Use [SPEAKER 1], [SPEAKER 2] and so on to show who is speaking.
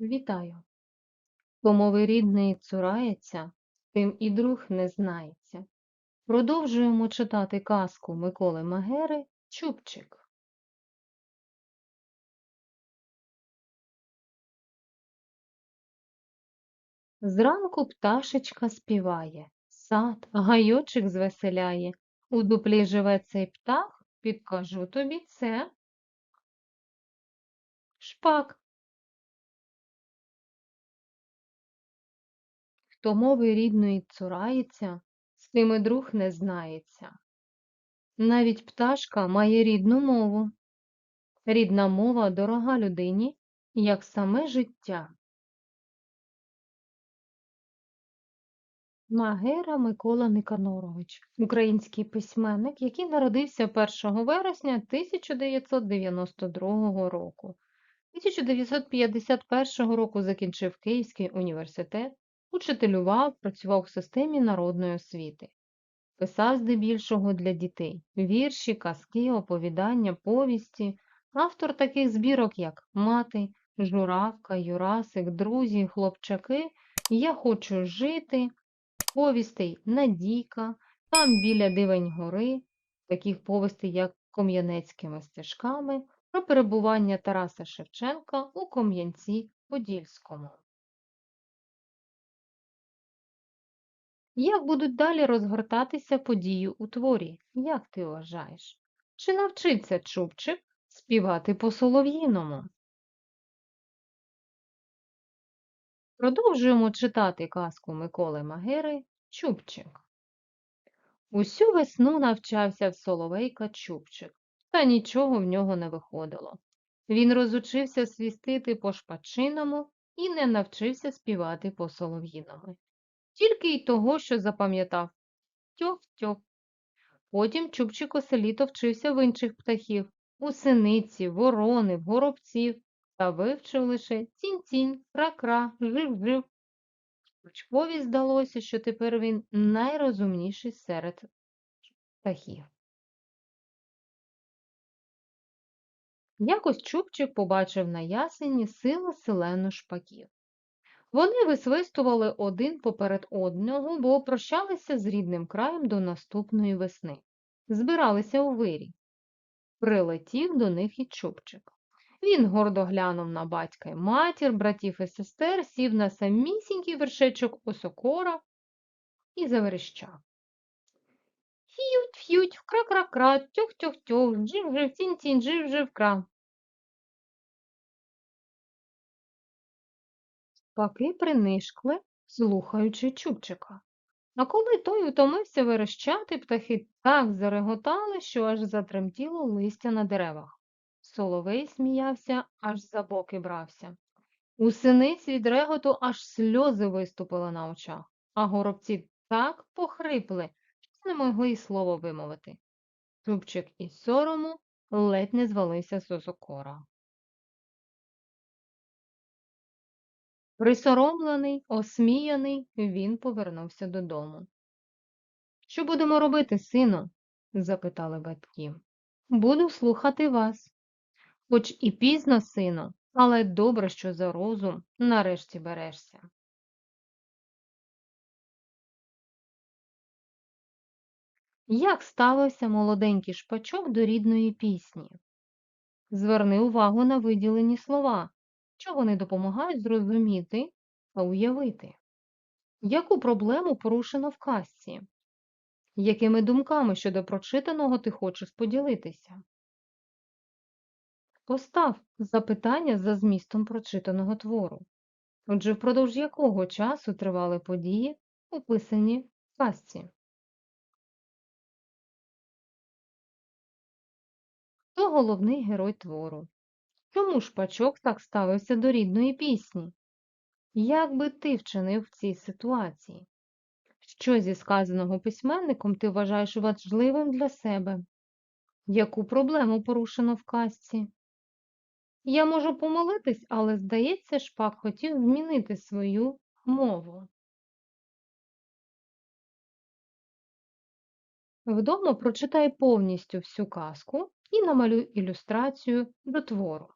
[SPEAKER 1] Вітаю! Хто мови рідної цурається, тим і друг не знається. Продовжуємо читати казку Миколи Магери Чубчик. Зранку пташечка співає, сад, гайочик звеселяє. У дуплі живе цей птах, підкажу тобі це. Шпак. Хто мови рідної цурається, з тим і друг не знається. Навіть пташка має рідну мову. Рідна мова дорога людині, як саме життя. Магера Микола Никанорович, український письменник, який народився 1 вересня 1992 року. 1951 року закінчив Київський університет, учителював, працював в системі народної освіти. Писав здебільшого для дітей вірші, казки, оповідання, повісті, автор таких збірок, як Мати, Журавка, Юрасик, Друзі, Хлопчаки, Я хочу жити, повістей Надійка, Там біля Дивень гори, таких повістей, як Ком'янецькими стежками, про перебування Тараса Шевченка у Ком'янці-Подільському. Як будуть далі розгортатися події у творі, як ти вважаєш? Чи навчиться Чубчик співати по солов'їному? Продовжуємо читати казку Миколи Магери Чубчик. Усю весну навчався в Соловейка Чубчик, та нічого в нього не виходило. Він розучився свістити по шпачиному і не навчився співати по солов'їному. Тільки й того, що запам'ятав тьох-тьох. Потім Чубчик оселіто вчився в інших птахів у синиці, ворони, горобців та вивчив лише цінь-цінь, кра-кра, жив-жив. Чубчикові здалося, що тепер він найрозумніший серед птахів. Якось Чубчик побачив на ясені силу селену шпаків. Вони висвистували один поперед одного, бо прощалися з рідним краєм до наступної весни. Збиралися у вирі. Прилетів до них і Чубчик. Він гордо глянув на батька й матір, братів і сестер, сів на самісінький вершечок осокора і заверещав. Ф'ють, ф'ють, вкра-кра-кра, тьох-тьох-тьох, джив-жив, тінь-тінь, жив-жив, кра. Паки принишкли, слухаючи Чубчика. А коли той утомився верещати, птахи так зареготали, що аж затремтіло листя на деревах. Соловей сміявся, аж за боки брався. У синиць від реготу аж сльози виступили на очах, а горобці так похрипли, що не могли й слово вимовити. Чубчик із сорому ледь не звалився з осокора. Присоромлений, осміяний, він повернувся додому. Що будемо робити, сину? запитали батьки. Буду слухати вас. Хоч і пізно, сину, але добре, що за розум нарешті берешся. Як ставився молоденький шпачок до рідної пісні? Зверни увагу на виділені слова, що вони допомагають зрозуміти та уявити. Яку проблему порушено в казці? Якими думками щодо прочитаного ти хочеш поділитися? Постав запитання за змістом прочитаного твору. Отже, впродовж якого часу тривали події, описані в казці? Хто головний герой твору? Чому шпачок так ставився до рідної пісні? Як би ти вчинив в цій ситуації? Що зі сказаного письменником ти вважаєш важливим для себе? Яку проблему порушено в казці? Я можу помилитись, але, здається, шпак хотів змінити свою мову. Вдома прочитай повністю всю казку і намалюй ілюстрацію до твору.